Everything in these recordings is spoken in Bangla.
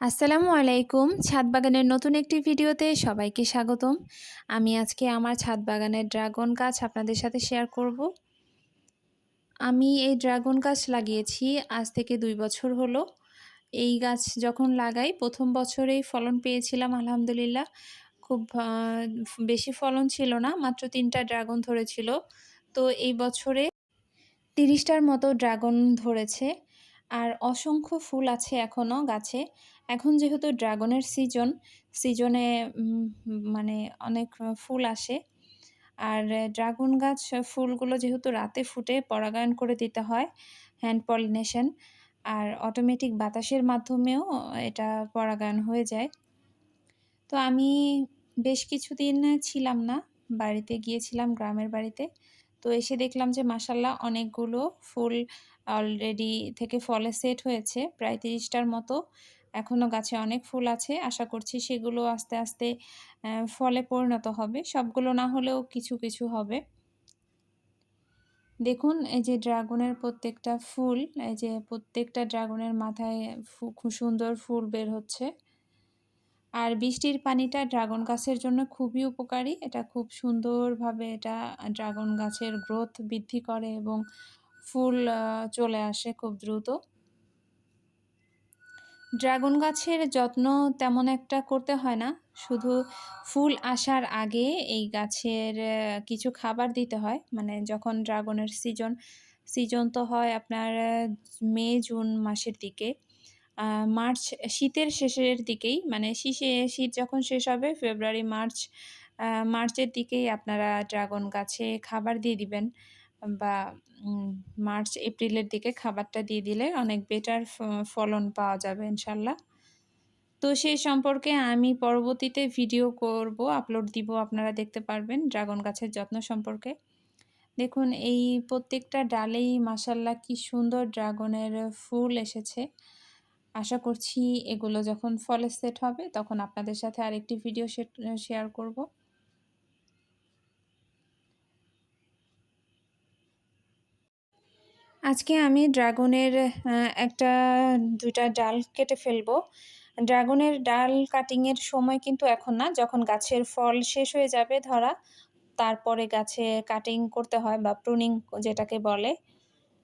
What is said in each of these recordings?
আসসালামু আলাইকুম। ছাদ বাগানের নতুন একটি ভিডিওতে সবাইকে স্বাগতম। আমি আজকে আমার ছাদ বাগানের ড্রাগন গাছ আপনাদের সাথে শেয়ার করব। আমি এই ড্রাগন গাছ লাগিয়েছি, আজ থেকে দুই বছর হলো। এই গাছ যখন লাগাই, প্রথম বছরেই ফলন পেয়েছিলাম, আলহামদুলিল্লাহ। খুব বেশি ফলন ছিল না, মাত্র তিনটা ড্রাগন ধরেছিল। তো এই বছরে তিরিশটার মতো ড্রাগন ধরেছে। আর অসংখ্য ফুল আছে এখনও গাছে। এখন যেহেতু ড্রাগনের সিজন, সিজনে মানে অনেক ফুল আসে। আর ড্রাগন গাছ ফুলগুলো যেহেতু রাতে ফুটে পরাগায়ন করে দিতে হয় হ্যান্ড পলিনেশন, আর অটোমেটিক বাতাসের মাধ্যমেও এটা পরাগায়ন হয়ে যায়। তো আমি বেশ কিছুদিন ছিলাম না, বাড়িতে গিয়েছিলাম গ্রামের বাড়িতে। তো এসে দেখলাম যে মাসাল্লাহ অনেকগুলো ফুল অলরেডি থেকে ফলে সেট হয়েছে, প্রায় তিরিশটার মতো। এখনও গাছে অনেক ফুল আছে, আশা করছি সেগুলো আস্তে আস্তে ফলে পরিণত হবে। সবগুলো না হলেও কিছু কিছু হবে। দেখুন, এই যে ড্রাগনের প্রত্যেকটা ফুল, এই যে প্রত্যেকটা ড্রাগনের মাথায় খুব সুন্দর ফুল বের হচ্ছে। আর বৃষ্টির পানিটা ড্রাগন গাছের জন্য খুবই উপকারী। এটা খুব সুন্দরভাবে এটা ড্রাগন গাছের গ্রোথ বৃদ্ধি করে এবং ফুল চলে আসে খুব দ্রুত। ড্রাগন গাছের যত্ন তেমন একটা করতে হয় না। শুধু ফুল আসার আগে এই গাছের কিছু খাবার দিতে হয়। মানে যখন ড্রাগনের সিজন সিজন তো হয় আপনার মে, জুন মাসের দিকে। মার্চ, শীতের শেষের দিকেই মানে শীষে, শীত যখন শেষ হবে, ফেব্রুয়ারি, মার্চ মার্চের দিকেই আপনারা ড্রাগন গাছে খাবার দিয়ে দিবেন বা মার্চ, এপ্রিলের দিকে খাবারটা দিয়ে দিলে অনেক বেটার ফলন পাওয়া যাবে ইনশাল্লাহ। তো সেই সম্পর্কে আমি পরবর্তীতে ভিডিও করব, আপলোড দিব, আপনারা দেখতে পারবেন ড্রাগন গাছের যত্ন সম্পর্কে। দেখুন, এই প্রত্যেকটা ডালেই মাসাল্লাহ কি সুন্দর ড্রাগনের ফুল এসেছে। আশা করছি এগুলো যখন ফলে সেট হবে, তখন আপনাদের সাথে আরেকটি ভিডিও শেয়ার করব। আজকে আমি ড্রাগনের একটা, দুইটা ডাল কেটে ফেলব। ড্রাগনের ডাল কাটিংয়ের সময় কিন্তু এখন না, যখন গাছের ফল শেষ হয়ে যাবে ধরা, তারপরে গাছে কাটিং করতে হয় বা প্রুনিং যেটাকে বলে।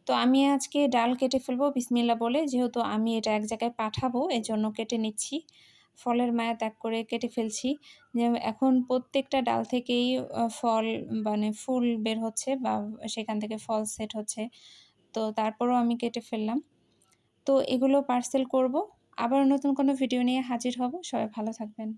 তো আমি আজকে ডাল কেটে ফেলব, বিসমিল্লা বলে। যেহেতু আমি এটা এক জায়গায় পাঠাবো এই জন্য কেটে নিচ্ছি। ফলের মায়া ত্যাগ করে কেটে ফেলছি। যে এখন প্রত্যেকটা ডাল থেকেই ফল মানে ফুল বের হচ্ছে বা সেখান থেকে ফল সেট হচ্ছে। তো তারপরও আমি কেটে ফেললাম। তো এগুলো পার্সেল করব। আবার নতুন কোনো ভিডিও নিয়ে হাজির হব। সবাই ভালো থাকবেন।